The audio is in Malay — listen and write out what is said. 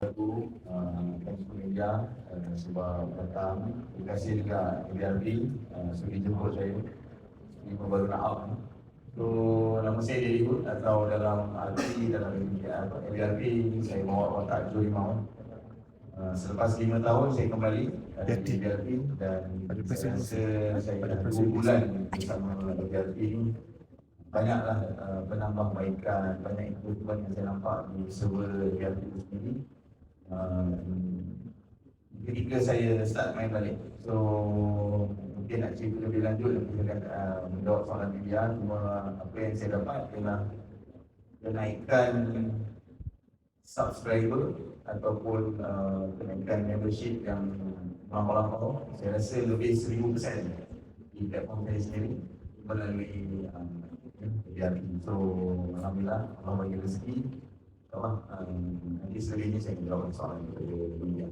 Satu, uh, media uh, sebab datang. Terima kasih juga ABRB uh, sudi jemput saya. Ini baru nak. So, nama saya Dedi Hood atau dalam arti dalam ABRB saya bawa watak Joey Mount. Uh, selepas lima tahun saya kembali di ABRB dan saya rasa saya dah dua bulan bersama ABRB ni banyaklah uh, penambahbaikan, banyak improvement yang saya nampak di server ABRB itu sendiri uh, ketika saya start main balik. So mungkin nak cerita lebih lanjut saya akan uh, menjawab soalan media cuma apa yang saya dapat ialah kenaikan subscriber ataupun uh, kenaikan membership yang melampau-lampau saya rasa lebih 1000% di platform saya sendiri melalui um, ABRP. So Alhamdulillah Allah bagi rezeki Allah um, nanti selebihnya saya akan jawab soalan kepada media.